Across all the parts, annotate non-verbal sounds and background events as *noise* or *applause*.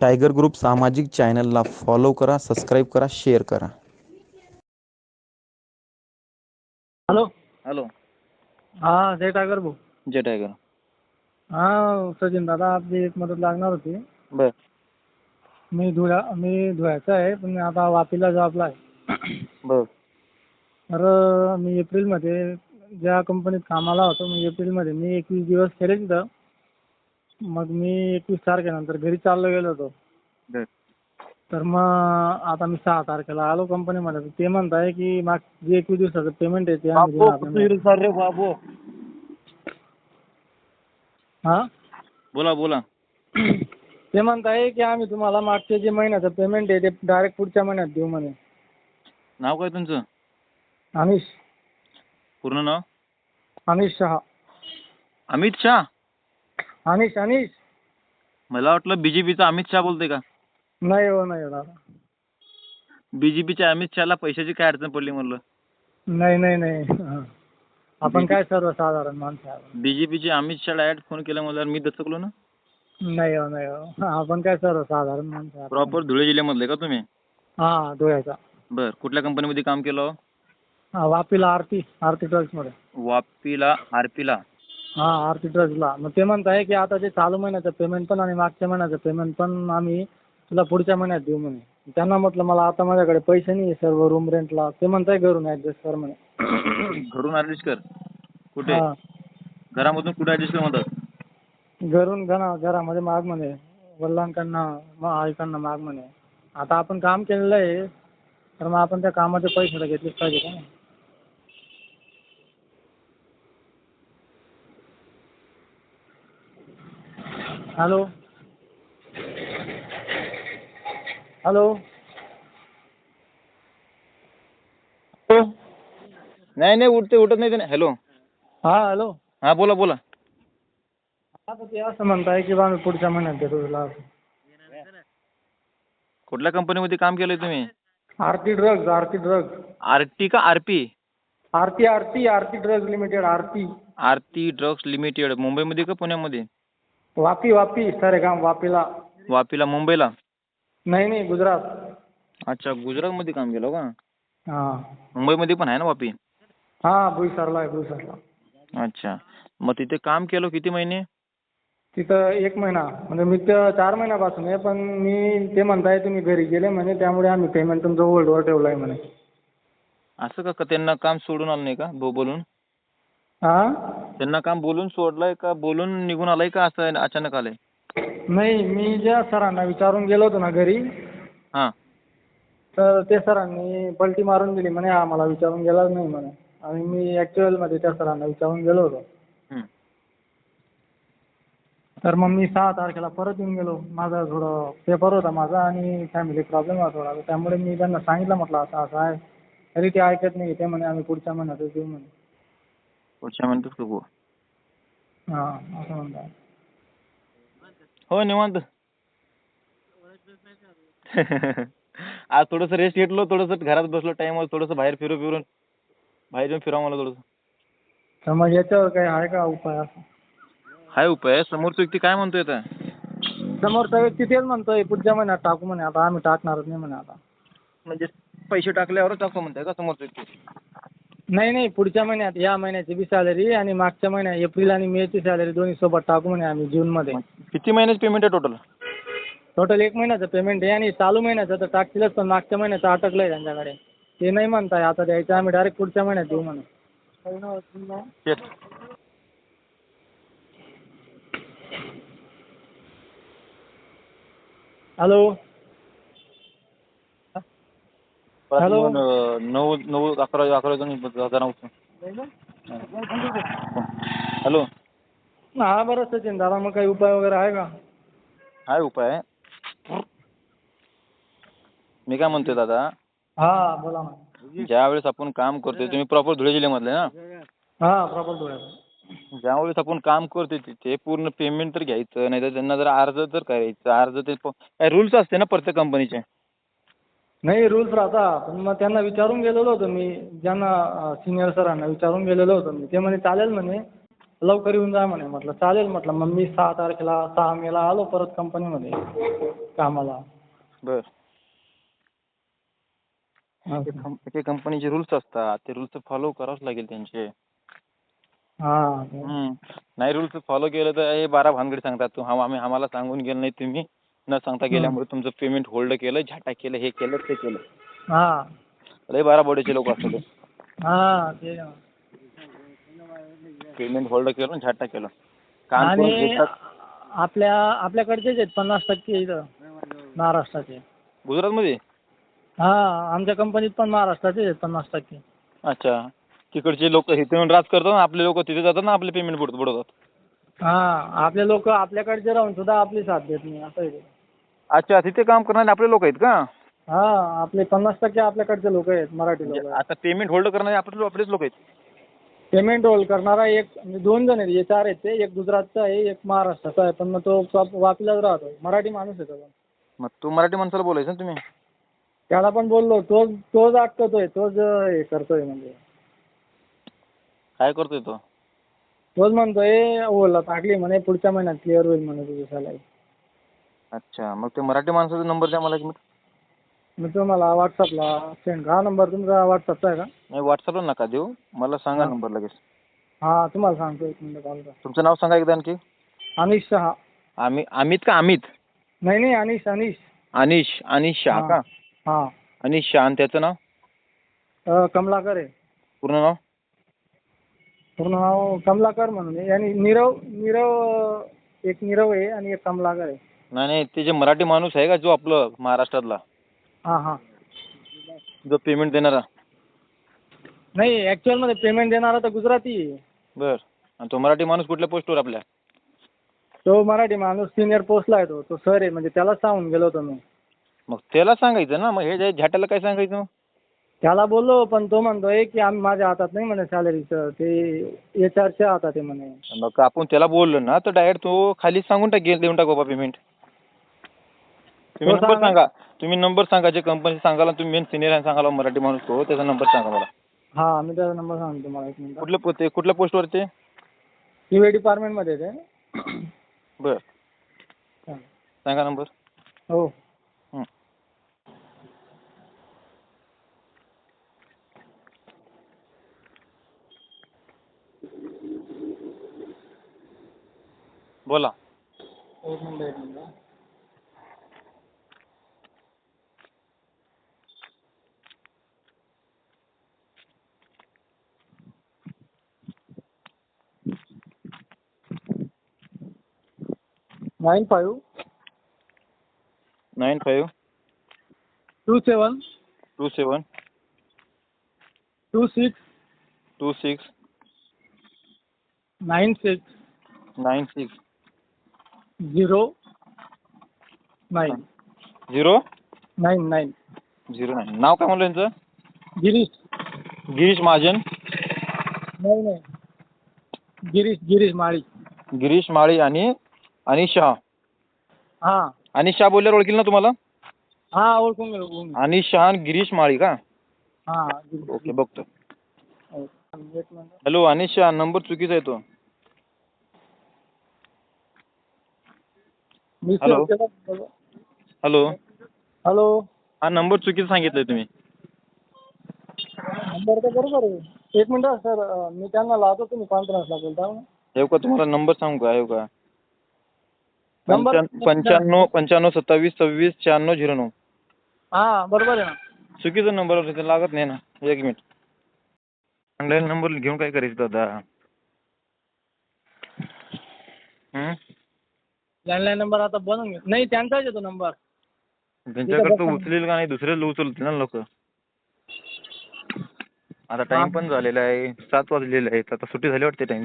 Tiger group सामाजिक चॅनलला follow करा सबस्क्राईब करा शेअर करा. हॅलो. हॅलो. हा जय टायगर भाऊ. जय टायगर. हा सचिन दादा आपली एक मदत लागणार होती. बर. मी धुळ्या मी धुळ्याचा आहे पण मी आता वापीला जॉबला आहे. बर. तर मी एप्रिलमध्ये ज्या कंपनीत कामाला होतो मी एप्रिलमध्ये मी एकवीस दिवस केले तिथं. मग मी एकवीस तारखेनंतर घरी चाललो गेलो होतो. बर. तर मग आता मी सहा तारखेला आलो कंपनीमध्ये तर ते म्हणत आहे की माग जे एकवीस दिवसाचं पेमेंट आहे ते आम्ही देणार नाही. सर रे बाबू? हा? बोला बोला. ते म्हणत आहे की आम्ही तुम्हाला मागचे जे महिन्याचं पेमेंट आहे ते डायरेक्ट पुढच्या महिन्यात देऊ म्हणे. नाव काय तुमचं? अनिश पूर्ण नाव? अनिश शहा. अमित शहा? अनिश अनिश. मला वाटलं बीजेपीचा अमित शहा बोलते का? नाही हो नाही हो दादा बीजेपीच्या अमित शहाला पैशाची काय अडचण पडली म्हणलं? नाही नाही नाही. हा. आपण काय सर्वसाधारण माणसं आहे. बीजेपीचे अमित शहाला ऍड फोन केला म्हणल्यावर मी दचकलो ना? नाही हो नाही हो. आपण काय सर्वसाधारण माणसं आहे. प्रॉपर धुळे जिल्ह्यामधले का तुम्ही? हा धुळ्याचा. बर कुठल्या कंपनीमध्ये काम केलं? हा वापीला आरती आरती ट्रक्समध्ये वापीला आरपीला हा आरती ट्रक्सला मग ते म्हणत आहे की आता ते चालू महिन्याचं पेमेंट पण आणि मागच्या महिन्याचं पेमेंट पण आम्ही तुला पुढच्या महिन्यात देऊ म्हणे. त्यांना म्हटलं मला आता माझ्याकडे पैसे नाही आहे सर्व रूम रेंटला ते म्हणताय घरून ॲडजस्ट कर म्हणे. *coughs* घरून ऍडजस्ट कर. कुठे? हा. घरामधून कुठे ऍडजस्ट कर म्हणतात? घरून घरा घरामध्ये माग म्हणे. वडिलांकडनं मग आईकडनं माग म्हणे. आता आपण काम केलेलं आहे तर मग आपण त्या कामाचे पैसे तर घेतलेच पाहिजे का? नाही हॅलो. हॅलो. नाही नाही उठते उठत नाही ते हॅलो. हा हॅलो. हा बोला बोला. आता ते असं म्हणताय की बा मी पुढच्या महिन्यात देतो तुला. कुठल्या कंपनीमध्ये काम केलंय तुम्ही? Aarti drugs Aarti drugs RT का RP? Aarti Aarti Aarti drugs limited Aarti. Aarti drugs limited मुंबईमध्ये का पुण्यामध्ये? वापी वापी सारेगाम वापीला. वापीला मुंबईला? नाही नाही गुजरात. अच्छा गुजरातमध्ये काम केलं का? हां. मुंबईमध्ये पण आहे ना वापी? हां बोईसरला आहे बोईसरला अच्छा. मग तिथे काम केलं किती महिने? तिथं एक महिना. म्हणजे मी तर चार महिन्यापासून आहे पण मी ते म्हणताय तुम्ही घरी गेले म्हणे त्यामुळे आम्ही पेमेंट तुमचं होल्डवर ठेवलं आहे म्हणे. असं का त्यांना काम सोडून आलं नाही का बो बोलून? हां? त्यांना काम बोलून सोडलंय का बोलून निघून आलंय का असं अचानक आलंय? नाही मी ज्या सरांना विचारून गेलो होतो ना घरी हां. तर ते सरांनी पलटी मारून दिली म्हणे हा मला विचारून गेलाच नाही म्हणे. आणि मी ॲक्च्युअलमध्ये त्या सरांना विचारून गेलो होतो. तर मग मी सहा तारखेला परत येऊन गेलो. माझा थोडं पेपर होता माझा आणि फॅमिली प्रॉब्लेम होता थोडा. त्यामुळे मी त्यांना सांगितलं म्हटलं असं असं आहे. तरी ते ऐकत नाही ते म्हणे आम्ही पुढच्या महिन्यातच देऊ म्हणे. पुढच्या महिन्यातच बघू हां असं म्हणतात. हो निवांत. आज थोडंसं रेस्ट घेतलो थोडंसं घरात बसलो टाईमवर थोडंसं बाहेर फिरू फिरून. बाहेर येऊन फिरावं मला थोडंसं. तर मग याच्यावर काही आहे का उपाय असं? हाय उपाय. समोरचा व्यक्ती काय म्हणतोय आता? समोरचा व्यक्ती तेच म्हणतोय पुढच्या महिन्यात टाकू म्हणे. आता आम्ही टाकणारच नाही म्हणे आता. म्हणजे पैसे टाकल्यावरच टाकतो म्हणताय का समोरचा व्यक्ती? नाही नाही पुढच्या महिन्यात या महिन्याची बी सॅलरी आणि मागच्या महिन्यात एप्रिल आणि मेची सॅलरी दोन्ही सोबत टाकू म्हणे आम्ही जूनमध्ये किती महिन्याची पेमेंट आहे टोटल टोटल एक महिन्याचं पेमेंट आहे आणि चालू महिन्याचं तर टाकतीलच पण मागच्या महिन्याचं अटकलं आहे त्यांच्याकडे. ते नाही म्हणताय आता द्यायचं आम्ही डायरेक्ट पुढच्या महिन्यात देऊ म्हणे. हॅलो नऊ नऊ अकरा अकरा जण जण हॅलो. हा बरं सचिन दादा मग काही उपाय वगैरे आहे का? हाय उपाय. मी काय म्हणतोय दादा? हा बोला ना. ज्या वेळेस आपण काम करतोय तुम्ही प्रॉपर धुळे जिल्ह्यामधले ना? हा प्रॉपर धुळ्याचा ज्यावेळेस आपण काम करतोय तिथे पूर्ण पेमेंट तर घ्यायचं नाही तर त्यांना जर अर्ज तर करायचं अर्ज ते प- काय रुल्स असते ना प्रत्येक कंपनीचे नाही रूल्स राहता. पण मग त्यांना विचारून गेलेलो होतो मी. ज्यांना सिनियर सरांना विचारून गेलेलो होतो मी. ते म्हणे चालेल म्हणे. लवकर येऊन जा म्हणे. म्हटलं चालेल. म्हटलं मग मी सहा तारखेला सहा मेला आलो परत कंपनीमध्ये कामाला. बर. ते कंपनीचे रुल्स असतात. ते रुल्स फॉलो करावंच लागेल त्यांचे. हा. नाही रुल्स फॉलो केलं तर हे बारा भानगडी सांगतात. तू आम्ही आम्हाला सांगून गेलं नाही तुम्ही. न सांगता गेल्यामुळे तुमचं पेमेंट होल्ड केलं झाटा केलं हे केलं ते केलं. हा. लय बारा बोड्याचे लोक असतात. हा ते ना. पेमेंट होल्ड केलं आणि झाटा केलं. काम करून आणि घेतात आपल्या आपल्याकडचेच आहेत पन्नास टक्के इथं महाराष्ट्राचे. गुजरातमध्ये? हा आमच्या कंपनीत पण महाराष्ट्राचेच आहेत पन्नास टक्के. अच्छा. तिकडचे लोक इथे येऊन राज करतात आणि आपले लोक तिथे जातात ना आपले पेमेंट बुड बुडवतात? हा आपले लोक आपल्याकडचे राहून सुद्धा आपली साथ देत नाही असं आहे ते. अच्छा तिथे काम करणारे आपले लोक आहेत का? हा आपले पन्नास टक्के आपल्याकडचे लोक आहेत मराठी म्हणजे लोक. आता पेमेंट होल्ड करणारे आपले आपलेच लोक आहेत? पेमेंट होल्ड करणारा एक म्हणजे दोन जण आहेत हे चार आहेत ते एक गुजरातचा आहे एक महाराष्ट्राचा आहे पण मग तो वापीलाच राहतो. मराठी माणूस आहे तो पण. मग तू मराठी माणसाला बोलायचं ना तुम्ही? त्याला पण बोललो तोच तोच अटकतोय तोच अं, हे करतोय म्हणजे. काय करतोय तो? तोच म्हणतोय ओला टाकली म्हणे पुढच्या महिन्यात क्लिअर होईल म्हणे तुझी सॅलरी अच्छा मग ते मराठी माणसाचा नंबर द्या मला एक मिनिट. मी तुम्हाला व्हॉट्सअपला सेंड हा नंबर तुमचा व्हॉट्सअपचा आहे का? नाही व्हॉट्सअपला नका देऊ. मला सांगा हा. नंबर लगेच. हा तुम्हाला सांगतो एक मिनिट कॉल करा. तुमचं नाव सांगा एकदा आणखी. अनिश शहा. आम्ही अमित का अमित? नाही नाही अनिश अनिश. अनिश अनिश शहा हा. का? हा. अनिश शहा आणि त्याचं नाव? अं, कमलाकर आहे. पूर्ण नाव? पूर्ण नाव कमलाकर म्हणून आहे. आणि नीरव नीरव अं, एक नीरव आहे आणि एक कमलाकर आहे. नाही नाही ते जे मराठी माणूस आहे का जो आपलं महाराष्ट्रातला? हां हां. जो पेमेंट देणारा? नाही ॲक्च्युअलमध्ये पेमेंट देणारा तर गुजराती आहे. बर. आणि तो मराठी माणूस कुठल्या पोस्टवर आपल्या? तो मराठी माणूस सिनियर पोस्टला आहे तो. तो सर आहे म्हणजे त्यालाच सांगून गेलो होतो मी. मग त्याला सांगायचं ना? मग हे जे झाट्याला काय सांगायचं? मग त्याला बोललो पण तो म्हणतोय की आम्ही माझ्या हातात नाही म्हणे सॅलरीचं ते एच आरच्या हातात आहे म्हणे. मग आपण त्याला बोललो ना तर डायरेक्ट तो खाली सांगून टाक देऊन टाक बाबा पेमेंट तुम्ही तो नंबर सांगा. तुम्ही नंबर सांगा जे कंपनी सांगाल तुम्ही मेन सिनियर सांगाला मराठी माणूस तो. त्याचा नंबर सांगा मला. हा मी त्याचा नंबर सांगतो तुम्हाला एक मिनिट. कुठल्या पो- ते कुठल्या पोस्टवर ते टी डिपार्टमेंटमध्ये आहे ते. बर. हा. सांगा नंबर. हो. हं. बोला. एक मिनिट एक minute. Nine five nine five two seven two seven two six two six nine six nine six zero nine zero? Nine nine zero nine. नाव काय म्हणलं यांचं? गिरीश. गिरीश महाजन. नाही नाही. गिरीश गिरीश माळी. गिरीश माळी आणि अनिश. शहा हां. अनिश शहा बोलल्यावर ओळखील ना तुम्हाला? हां ओळखून गेलो ओळखून गेलो. अनिश शहा आणि गिरीश माळी का? हां ओके बघतो. एक minute hello Anish Shah number चुकीचा आहे तो मी हॅलो. केला हॅलो. हॅलो. हा नंबर चुकीचा सांगितलाय तुम्ही. नंबर तर बरोबर आहे. एक मिनिट सर मी त्यांना लावतो तुम्ही कॉन्फरन्सला बोलता. येऊ का तुम्हाला नंबर सांगू का? येऊ का? पंच्याण्णव पंच्याण्णव सत्तावीस सव्वीस शहाण्णव झिरो नऊ. हां बरोबर आहे ना. चुकीचा नंबर तिथे लागत नाही ना. एक मिनिट ऑनलाईन नंबर घेऊन काय करायचं दादा? लँडलाईन नंबर आता बनवून घे. नाही त्यांचाच येतो नंबर त्यांच्याकडे तो उचलेल का नाही? दुसऱ्याला उचलतील ना लोक. आता टाइम पण झालेला आहे. सात वाजलेले आहेत. आता सुट्टी झाली वाटते टाइम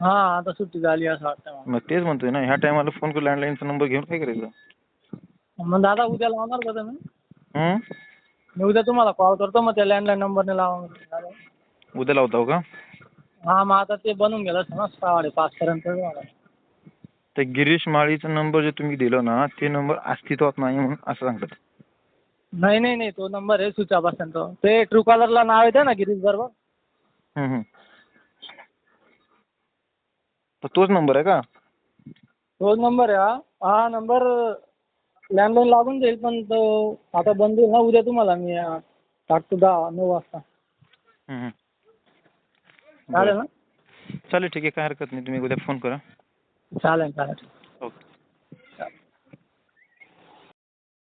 हां आता सुट्टी झाली असं वाटतं मला. मग तेच म्हणतोय ना ह्या टायमाला फोन करून लँडलाईनचा नंबर घेऊन काय करायचं? मग दादा उद्या लावणार का तुम्ही? हं? मी उद्या तुम्हाला कॉल करतो मग त्या लँडलाईन नंबरने लावा उद्या लावताव का? हां मग आता ते बनवून गेलं असतं ना साडेपाचपर्यंत मला ते गिरीश माळीचा नंबर जे तुम्ही दिलं ना ते नंबर अस्तित्वात नाही म्हणून असं सांगतात. नाही नाही नाही तो नंबर आहे स्विच ऑफ असेल तो ते ट्रू कॉलरला नाव येतं ना गिरीश बरोबर? हं, हं. तर तोच नंबर आहे का? तोच नंबर आहे हा. हा नंबर लँडलाईन लागून जाईल पण तो आता बंद होईल ना उद्या तुम्हाला. मी अं, टाकतो दहा नऊ वाजता. चालेल ना? चालेल ठीक आहे. काय हरकत नाही. तुम्ही उद्या फोन करा. चालेल चालेल.